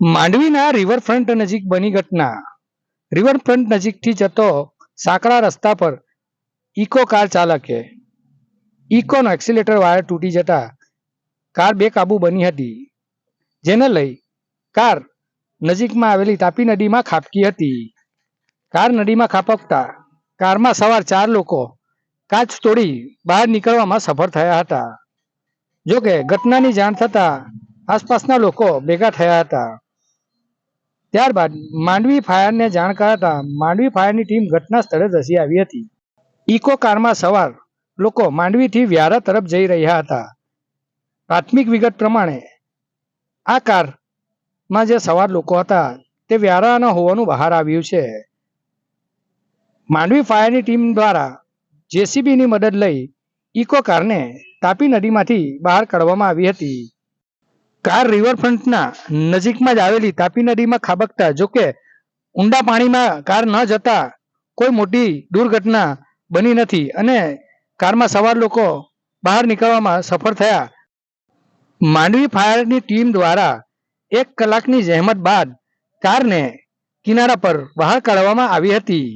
માંડવીના રિવરફ્રન્ટ નજીક બની ઘટના. રિવરફ્રન્ટ નજીકથી જતો સાંકડા રસ્તા પર ઇકો કાર ચાલકે. ઇકોનો એક્સિલેટર વાયર તૂટી જતા કાર બેકાબુ બની હતી. જેને લઈ કાર નજીકમાં આવેલી તાપી નદીમાં ખાબકી હતી. કાર નદીમાં ખાપકતા કારમાં સવાર ચાર લોકો કાચ તોડી બહાર નીકળવામાં સફળ થયા હતા. જોકે ઘટનાની જાણ થતાં આસપાસના લોકો ભેગા થયા હતા. ત્યારબાદ માંડવી ફાયરને જાણ કરાતા માંડવી ફાયરની ટીમ ઘટના સ્થળે ધસી આવી હતી. ઇકો કારમાં સવાર લોકો માંડવીથી વ્યારા તરફ જઈ રહ્યા હતા. પ્રાથમિક વિગત પ્રમાણે આ કારમાં જે સવાર લોકો હતા તે વ્યારાના હોવાનું બહાર આવ્યું છે. માંડવી ફાયરની ટીમ દ્વારા જેસીબીની મદદ લઈ ઇકો કારને તાપી નદીમાંથી બહાર કાઢવામાં આવી હતી. કાર રિવરફ્રન્ટના નજીકમાં જ આવેલી તાપી નદીમાં ખાબકતા જોકે ઊંડા પાણીમાં કાર ન જતા કોઈ મોટી દુર્ઘટના બની નથી અને કારમાં સવાર લોકો બહાર નીકળવામાં સફળ થયા. માંડવી ફાયરની ટીમ દ્વારા એક કલાકની જહેમત બાદ કારને કિનારા પર બહાર કાઢવામાં આવી હતી.